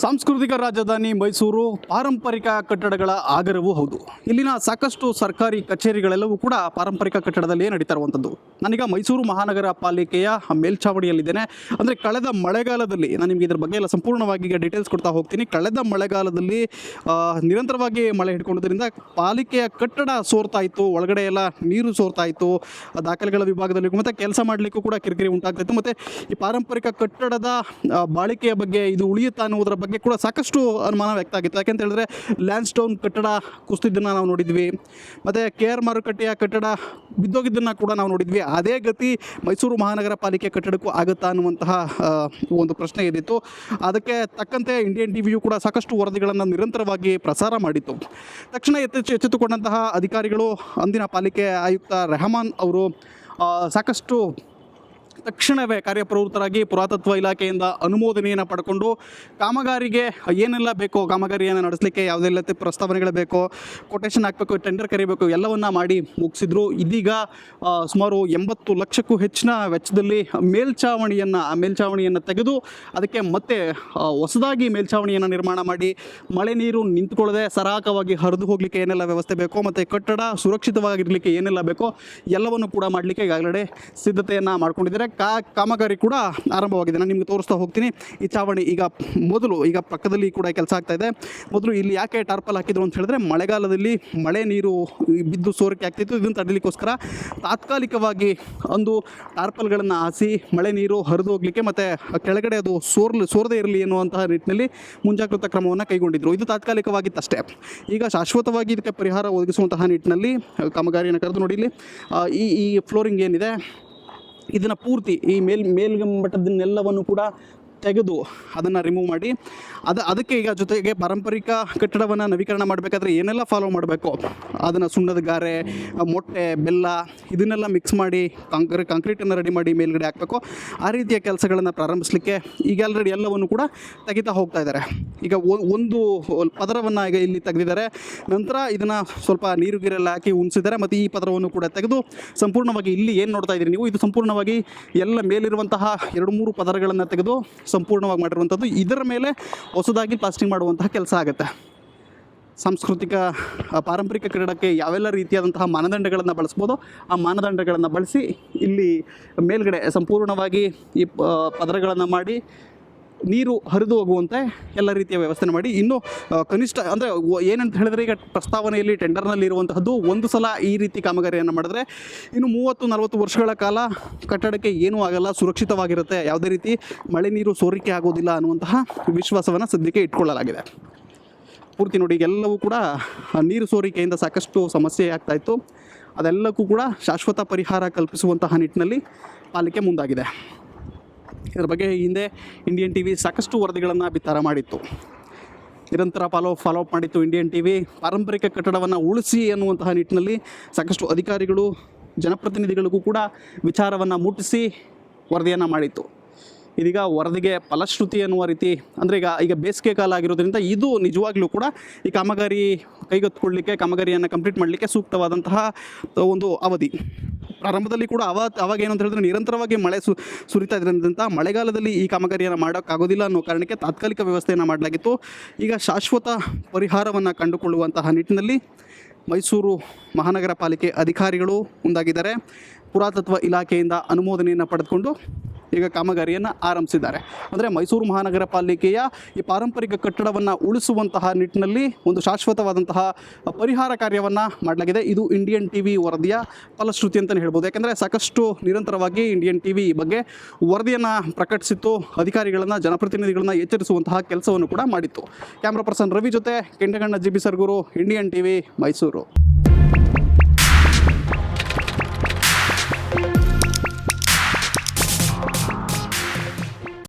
ಸಾಂಸ್ಕೃತಿಕ ರಾಜಧಾನಿ ಮೈಸೂರು ಪಾರಂಪರಿಕ ಕಟ್ಟಡಗಳ ಆಗರವೂ ಹೌದು. ಇಲ್ಲಿನ ಸಾಕಷ್ಟು ಸರ್ಕಾರಿ ಕಚೇರಿಗಳೆಲ್ಲವೂ ಕೂಡ ಪಾರಂಪರಿಕ ಕಟ್ಟಡದಲ್ಲಿಯೇ ನಡೀತಾ ಇರುವಂಥದ್ದು ನಾನೀಗ ಮೈಸೂರು ಮಹಾನಗರ ಪಾಲಿಕೆಯ ಮೇಲ್ಛಾವಣಿಯಲ್ಲಿದ್ದೇನೆ ಅಂದರೆ ಕಳೆದ ಮಳೆಗಾಲದಲ್ಲಿ, ನಾನು ನಿಮಗೆ ಇದ್ರ ಬಗ್ಗೆ ಎಲ್ಲ ಸಂಪೂರ್ಣವಾಗಿ ಈಗ ಡೀಟೇಲ್ಸ್ ಕೊಡ್ತಾ ಹೋಗ್ತೀನಿ. ಕಳೆದ ಮಳೆಗಾಲದಲ್ಲಿ ನಿರಂತರವಾಗಿ ಮಳೆ ಹಿಡ್ಕೊಂಡಿದ್ದರಿಂದ ಪಾಲಿಕೆಯ ಕಟ್ಟಡ ಸೋರ್ತಾ ಇತ್ತು ಒಳಗಡೆ ಎಲ್ಲ ನೀರು ಸೋರ್ತಾ ಇತ್ತು ದಾಖಲೆಗಳ ವಿಭಾಗದಲ್ಲಿ ಮತ್ತು ಕೆಲಸ ಮಾಡಲಿಕ್ಕೂ ಕೂಡ ಕಿರಿಕಿರಿ ಉಂಟಾಗ್ತಾ ಇತ್ತು. ಮತ್ತು ಈ ಪಾರಂಪರಿಕ ಕಟ್ಟಡದ ಬಾಳಿಕೆಯ ಬಗ್ಗೆ ಇದು ಉಳಿಯುತ್ತಾ ಅನ್ನೋದರ ಬಗ್ಗೆ ಕೂಡ ಸಾಕಷ್ಟು ಅನುಮಾನ ವ್ಯಕ್ತ ಆಗಿತ್ತು. ಯಾಕೆಂತ ಹೇಳಿದ್ರೆ ಲ್ಯಾಂಡ್ ಸ್ಟೋನ್ ಕಟ್ಟಡ ಕುಸಿದಿದ್ದನ್ನು ನಾವು ನೋಡಿದ್ವಿ. ಮತ್ತು ಕೆ ಆರ್ ಮಾರುಕಟ್ಟೆಯ ಕಟ್ಟಡ ಬಿದ್ದೋಗಿದ್ದನ್ನು ಕೂಡ ನಾವು ನೋಡಿದ್ವಿ. ಅದೇ ಗತಿ ಮೈಸೂರು ಮಹಾನಗರ ಪಾಲಿಕೆ ಕಟ್ಟಡಕ್ಕೂ ಆಗುತ್ತಾ ಅನ್ನುವಂತಹ ಒಂದು ಪ್ರಶ್ನೆ ಇದ್ದಿತ್ತು. ಅದಕ್ಕೆ ತಕ್ಕಂತೆ ಇಂಡಿಯನ್ ಟಿವಿಯು ಕೂಡ ಸಾಕಷ್ಟು ವರದಿಗಳನ್ನು ನಿರಂತರವಾಗಿ ಪ್ರಸಾರ ಮಾಡಿತ್ತು. ತಕ್ಷಣ ಎತ್ತೆಚ್ಚು ಎಚ್ಚೆತ್ತುಕೊಂಡಂತಹ ಅಧಿಕಾರಿಗಳು ಅಂದಿನ ಪಾಲಿಕೆ ಆಯುಕ್ತ ರೆಹಮಾನ್ ಅವರು ಸಾಕಷ್ಟು ತಕ್ಷಣವೇ ಕಾರ್ಯಪ್ರವೃತ್ತರಾಗಿ ಪುರಾತತ್ವ ಇಲಾಖೆಯಿಂದ ಅನುಮೋದನೆಯನ್ನು ಪಡ್ಕೊಂಡು ಕಾಮಗಾರಿಗೆ ಏನೆಲ್ಲ ಬೇಕೋ ಕಾಮಗಾರಿಯನ್ನು ನಡೆಸಲಿಕ್ಕೆ ಯಾವುದೆಲ್ಲ ಪ್ರಸ್ತಾವನೆಗಳು ಬೇಕೋ ಕೊಟೇಶನ್ ಹಾಕಬೇಕು ಟೆಂಡರ್ ಕರಿಬೇಕು, ಎಲ್ಲವನ್ನ ಮಾಡಿ ಮುಗಿಸಿದ್ರು. ಇದೀಗ ಸುಮಾರು ಎಂಬತ್ತು ಲಕ್ಷಕ್ಕೂ ಹೆಚ್ಚಿನ ವೆಚ್ಚದಲ್ಲಿ ಮೇಲ್ಛಾವಣಿಯನ್ನು ಆ ಮೇಲ್ಛಾವಣಿಯನ್ನು ತೆಗೆದು ಅದಕ್ಕೆ ಮತ್ತೆ ಹೊಸದಾಗಿ ಮೇಲ್ಛಾವಣಿಯನ್ನು ನಿರ್ಮಾಣ ಮಾಡಿ ಮಳೆ ನೀರು ನಿಂತ್ಕೊಳ್ಳದೆ ಸರಾಗವಾಗಿ ಹರಿದು ಹೋಗಲಿಕ್ಕೆ ಏನೆಲ್ಲ ವ್ಯವಸ್ಥೆ ಬೇಕೋ ಮತ್ತು ಕಟ್ಟಡ ಸುರಕ್ಷಿತವಾಗಿರಲಿಕ್ಕೆ ಏನೆಲ್ಲ ಬೇಕೋ ಎಲ್ಲವನ್ನು ಕೂಡ ಮಾಡಲಿಕ್ಕೆ ಈಗಾಗಲೇ ಸಿದ್ಧತೆಯನ್ನು ಮಾಡ್ಕೊಂಡಿದ್ದಾರೆ. ಕಾಮಗಾರಿ ಕೂಡ ಆರಂಭವಾಗಿದೆ. ನಾನು ನಿಮಗೆ ತೋರಿಸ್ತಾ ಹೋಗ್ತೀನಿ. ಈ ಚಾವಣಿ ಈಗ ಮೊದಲು ಈಗ ಪಕ್ಕದಲ್ಲಿ ಕೂಡ ಕೆಲಸ ಆಗ್ತಾ ಇದೆ. ಮೊದಲು ಇಲ್ಲಿ ಯಾಕೆ ಟಾರ್ಪಲ್ ಹಾಕಿದ್ರು ಅಂತ ಹೇಳಿದ್ರೆ, ಮಳೆಗಾಲದಲ್ಲಿ ಮಳೆ ನೀರು ಬಿದ್ದು ಸೋರಿಕೆ ಆಗ್ತಿತ್ತು. ಇದನ್ನು ತಡೀಲಿಕ್ಕೋಸ್ಕರ ತಾತ್ಕಾಲಿಕವಾಗಿ ಒಂದು ಟಾರ್ಪಲ್ಗಳನ್ನು ಹಾಸಿ ಮಳೆ ನೀರು ಹರಿದು ಹೋಗಲಿಕ್ಕೆ ಮತ್ತು ಕೆಳಗಡೆ ಅದು ಸೋರ್ಲು ಸೋರದೇ ಇರಲಿ ಎನ್ನುವಂತಹ ನಿಟ್ಟಿನಲ್ಲಿ ಮುಂಜಾಗ್ರತಾ ಕ್ರಮವನ್ನು ಕೈಗೊಂಡಿದ್ರು. ಇದು ತಾತ್ಕಾಲಿಕವಾಗಿತ್ತಷ್ಟೇ. ಈಗ ಶಾಶ್ವತವಾಗಿ ಇದಕ್ಕೆ ಪರಿಹಾರ ಒದಗಿಸುವಂತಹ ನಿಟ್ಟಿನಲ್ಲಿ ಕಾಮಗಾರಿಯನ್ನು ಕರೆದು ನೋಡಿ ಇಲ್ಲಿ. ಈ ಈ ಫ್ಲೋರಿಂಗ್ ಏನಿದೆ? ಇದನ್ನು ಪೂರ್ತಿ ಈ ಮೇಲ್, ಮೇಲ್ಗಂಬಟದನ್ನೆಲ್ಲವನ್ನು ಕೂಡ ತೆಗೆದು ಅದನ್ನು ರಿಮೂವ್ ಮಾಡಿ. ಅದು, ಅದಕ್ಕೆ ಈಗ ಜೊತೆಗೆ ಪಾರಂಪರಿಕ ಕಟ್ಟಡವನ್ನು ನವೀಕರಣ ಮಾಡಬೇಕಾದ್ರೆ ಏನೆಲ್ಲ ಫಾಲೋ ಮಾಡಬೇಕು? ಅದನ್ನು ಸುಣ್ಣದ ಗಾರೆ, ಮೊಟ್ಟೆ, ಬೆಲ್ಲ ಇದನ್ನೆಲ್ಲ ಮಿಕ್ಸ್ ಮಾಡಿ ಕಾಂಕ್ರೀಟ್ ಕಾಂಕ್ರೀಟನ್ನು ರೆಡಿ ಮಾಡಿ ಮೇಲ್ಗಡೆ ಹಾಕಬೇಕು. ಆ ರೀತಿಯ ಕೆಲಸಗಳನ್ನು ಪ್ರಾರಂಭಿಸಲಿಕ್ಕೆ ಈಗ ಆಲ್ರೆಡಿ ಎಲ್ಲವನ್ನು ಕೂಡ ತೆಗಿತಾ ಹೋಗ್ತಾ ಇದ್ದಾರೆ. ಈಗ ಒಂದು ಪದರವನ್ನು ಈಗ ಇಲ್ಲಿ ತೆಗೆದಿದ್ದಾರೆ. ನಂತರ ಇದನ್ನು ಸ್ವಲ್ಪ ನೀರು ಗೀರೆಲ್ಲ ಹಾಕಿ ಉಣಿಸಿದ್ದಾರೆ ಮತ್ತು ಈ ಪದರವನ್ನು ಕೂಡ ತೆಗೆದು ಸಂಪೂರ್ಣವಾಗಿ ಇಲ್ಲಿ ಏನು ನೋಡ್ತಾ ಇದ್ದೀರಿ ನೀವು? ಇದು ಸಂಪೂರ್ಣವಾಗಿ ಎಲ್ಲ ಮೇಲಿರುವಂತಹ ಎರಡು ಮೂರು ಪದರಗಳನ್ನು ತೆಗೆದು ಸಂಪೂರ್ಣವಾಗಿ ಮಾಡಿರುವಂಥದ್ದು. ಇದರ ಮೇಲೆ ಹೊಸದಾಗಿ ಪ್ಲಾಸ್ಟಿಂಗ್ ಮಾಡುವಂತಹ ಕೆಲಸ ಆಗುತ್ತೆ. ಸಾಂಸ್ಕೃತಿಕ ಪಾರಂಪರಿಕ ಕ್ರೀಡಕ್ಕೆ ಯಾವೆಲ್ಲ ರೀತಿಯಾದಂತಹ ಮಾನದಂಡಗಳನ್ನು ಬಳಸ್ಬೋದು, ಆ ಮಾನದಂಡಗಳನ್ನು ಬಳಸಿ ಇಲ್ಲಿ ಮೇಲ್ಗಡೆ ಸಂಪೂರ್ಣವಾಗಿ ಈ ಪದರಗಳನ್ನು ಮಾಡಿ ನೀರು ಹರಿದು ಹೋಗುವಂತೆ ಎಲ್ಲ ರೀತಿಯ ವ್ಯವಸ್ಥೆ ಮಾಡಿ. ಇನ್ನು ಕನಿಷ್ಠ ಅಂದರೆ ಏನಂತ ಹೇಳಿದ್ರೆ ಈಗ ಪ್ರಸ್ತಾವನೆಯಲ್ಲಿ ಟೆಂಡರ್ನಲ್ಲಿ ಇರುವಂತಹದ್ದು ಒಂದು ಸಲ ಈ ರೀತಿ ಕಾಮಗಾರಿಯನ್ನು ಮಾಡಿದ್ರೆ ಇನ್ನು ಮೂವತ್ತು, ನಲವತ್ತು ವರ್ಷಗಳ ಕಾಲ ಕಟ್ಟಡಕ್ಕೆ ಏನೂ ಆಗಲ್ಲ, ಸುರಕ್ಷಿತವಾಗಿರುತ್ತೆ. ಯಾವುದೇ ರೀತಿ ಮಳೆ ನೀರು ಸೋರಿಕೆ ಆಗೋದಿಲ್ಲ ಅನ್ನುವಂತಹ ವಿಶ್ವಾಸವನ್ನು ಸದ್ಯಕ್ಕೆ ಇಟ್ಕೊಳ್ಳಲಾಗಿದೆ. ಪೂರ್ತಿ ನೋಡಿ ಎಲ್ಲವೂ ಕೂಡ ನೀರು ಸೋರಿಕೆಯಿಂದ ಸಾಕಷ್ಟು ಸಮಸ್ಯೆ ಆಗ್ತಾ ಇತ್ತು. ಅದೆಲ್ಲಕ್ಕೂ ಕೂಡ ಶಾಶ್ವತ ಪರಿಹಾರ ಕಲ್ಪಿಸುವಂತಹ ನಿಟ್ಟಿನಲ್ಲಿ ಪಾಲಿಕೆ ಮುಂದಾಗಿದೆ. ಇದರ ಬಗ್ಗೆ ಹಿಂದೆ ಇಂಡಿಯನ್ ಟಿ ವಿ ಸಾಕಷ್ಟು ವರದಿಗಳನ್ನು ಬಿತ್ತಾರ ಮಾಡಿತ್ತು. ನಿರಂತರ ಫಾಲೋ ಫಾಲೋ ಅಪ್ ಮಾಡಿತ್ತು ಇಂಡಿಯನ್ ಟಿ ವಿ ಪಾರಂಪರಿಕ ಕಟ್ಟಡವನ್ನು ಉಳಿಸಿ ಅನ್ನುವಂತಹ ನಿಟ್ಟಿನಲ್ಲಿ ಸಾಕಷ್ಟು ಅಧಿಕಾರಿಗಳು, ಜನಪ್ರತಿನಿಧಿಗಳಿಗೂ ಕೂಡ ವಿಚಾರವನ್ನು ಮುಟ್ಟಿಸಿ ವರದಿಯನ್ನು ಮಾಡಿತ್ತು. ಇದೀಗ ವರದಿಗೆ ಫಲಶ್ರುತಿ ಅನ್ನುವ ರೀತಿ, ಅಂದರೆ ಈಗ ಈಗ ಬೇಸಿಗೆ ಕಾಲ ಆಗಿರೋದ್ರಿಂದ ಇದು ನಿಜವಾಗ್ಲೂ ಕೂಡ ಈ ಕಾಮಗಾರಿ ಕೈಗೆತ್ತಿಕೊಳ್ಳಲಿಕ್ಕೆ ಕಾಮಗಾರಿಯನ್ನು ಕಂಪ್ಲೀಟ್ ಮಾಡಲಿಕ್ಕೆ ಸೂಕ್ತವಾದಂತಹ ಒಂದು ಅವಧಿ. ಪ್ರಾರಂಭದಲ್ಲಿ ಕೂಡ ಅವ, ಅವಾಗ ಏನಂತ ಹೇಳಿದ್ರೆ ನಿರಂತರವಾಗಿ ಮಳೆ ಸು, ಸುರಿತಾ ಇದ್ರಿಂದ ಮಳೆಗಾಲದಲ್ಲಿ ಈ ಕಾಮಗಾರಿಯನ್ನು ಮಾಡೋಕ್ಕಾಗೋದಿಲ್ಲ ಅನ್ನೋ ಕಾರಣಕ್ಕೆ ತಾತ್ಕಾಲಿಕ ವ್ಯವಸ್ಥೆಯನ್ನು ಮಾಡಲಾಗಿತ್ತು. ಈಗ ಶಾಶ್ವತ ಪರಿಹಾರವನ್ನು ಕಂಡುಕೊಳ್ಳುವಂತಹ ನಿಟ್ಟಿನಲ್ಲಿ ಮೈಸೂರು ಮಹಾನಗರ ಪಾಲಿಕೆ ಅಧಿಕಾರಿಗಳು ಮುಂದಾಗಿದ್ದಾರೆ. ಪುರಾತತ್ವ ಇಲಾಖೆಯಿಂದ ಅನುಮೋದನೆಯನ್ನು ಪಡೆದುಕೊಂಡು ಈಗ ಕಾಮಗಾರಿಯನ್ನು ಆರಂಭಿಸಿದ್ದಾರೆ. ಅಂದರೆ ಮೈಸೂರು ಮಹಾನಗರ ಪಾಲಿಕೆಯ ಈ ಪಾರಂಪರಿಕ ಕಟ್ಟಡವನ್ನು ಉಳಿಸುವಂತಹ ನಿಟ್ಟಿನಲ್ಲಿ ಒಂದು ಶಾಶ್ವತವಾದಂತಹ ಪರಿಹಾರ ಕಾರ್ಯವನ್ನು ಮಾಡಲಾಗಿದೆ. ಇದು ಇಂಡಿಯನ್ ಟಿ ವಿ ವರದಿಯ ಫಲಶ್ರುತಿ ಅಂತಲೇ ಹೇಳ್ಬೋದು. ಯಾಕೆಂದರೆ ಸಾಕಷ್ಟು ನಿರಂತರವಾಗಿ ಇಂಡಿಯನ್ ಟಿ ವಿ ಈ ಬಗ್ಗೆ ವರದಿಯನ್ನು ಪ್ರಕಟಿಸಿತ್ತು. ಅಧಿಕಾರಿಗಳನ್ನು, ಜನಪ್ರತಿನಿಧಿಗಳನ್ನು ಎಚ್ಚರಿಸುವಂತಹ ಕೆಲಸವನ್ನು ಕೂಡ ಮಾಡಿತ್ತು. ಕ್ಯಾಮ್ರಾ ಪರ್ಸನ್ ರವಿ ಜೊತೆ Kendaganna G B Sarguru, Indian T V Mysuru.